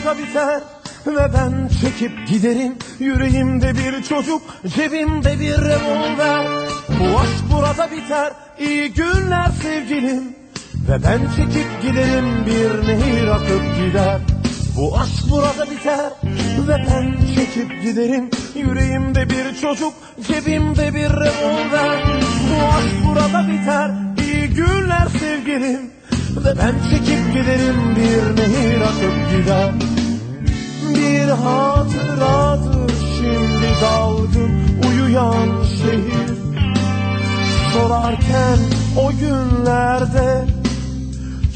biter ve ben çekip giderim. Yüreğimde bir çocuk cebimde bir revolver. Bu aşk burada biter. İyi günler sevgilim. Ve ben çekip giderim bir nehir akıp gider. Bu aşk burada biter. Ve ben çekip giderim. Yüreğimde bir çocuk cebimde bir revolver. Bu aşk burada biter. İyi günler sevgilim. Ve ben çekip giderim bir nehir akıp gider Sorarken o günlerde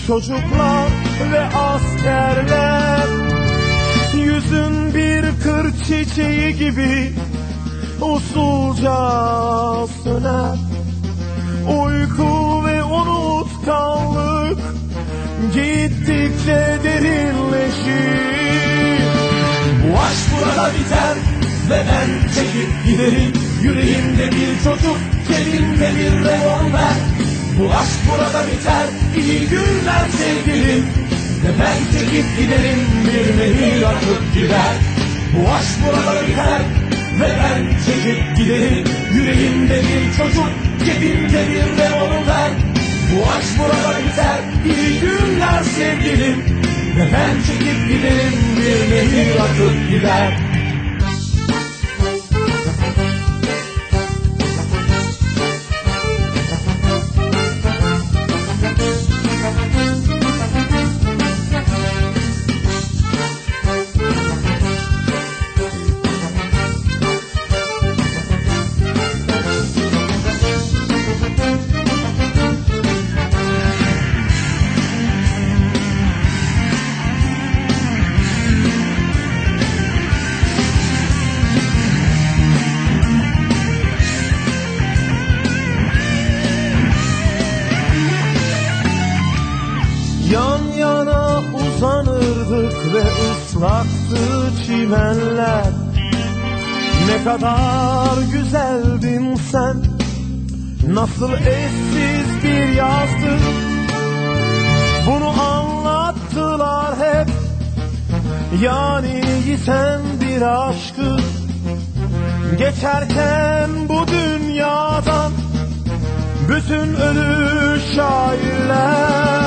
çocuklar ve askerler Yüzün bir kır çiçeği gibi usulca söner. Uyku ve unutkanlık gittikçe derinleşir. Bu aşk burada biter ve ben çekip giderim Yüreğimde bir çocuk, cebimde bir revolver. Bu aşk burada biter, iyi günler sevgilim. Ve ben çekip giderim, bir nehir akıp gider. Bu aşk burada biter ve ben çekip giderim. Yüreğimde bir çocuk, cebimde bir revolver. Bu aşk burada biter, iyi günler sevgilim. Ve ben çekip giderim bir nehir akıp gider uzanırdık ve ıslaktı çimenler. Ne kadar güzeldin sen. Nasıl eşsiz bir yazdı Bunu anlattılar hep. Yani yiten bir aşkı. Geçerken bu dünyadan Bütün ölü şairler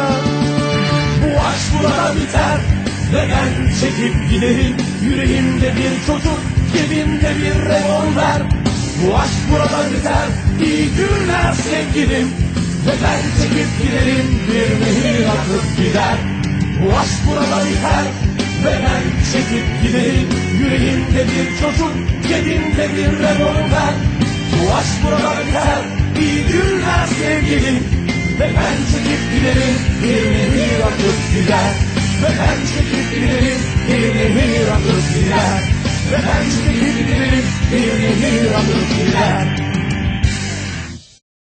aşk burada biter. Ve ben çekip giderim. Yüreğimde bir çocuk, cebimde bir revolver. Bu aşk burada biter, iyi günler sevgilim. Ve ben çekip giderim, bir nehir akıp gider. Bu aşk burada biter. Ve ben çekip giderim. Yüreğimde bir çocuk, cebimde bir revolver. Bu aşk burada biter, iyi günler sevgilim. Ve ben çekip giderim. Bir akıp gider Ve ben çekip giderim bir nehir akıp gider Ve ben çekip giderim bir nehir akıp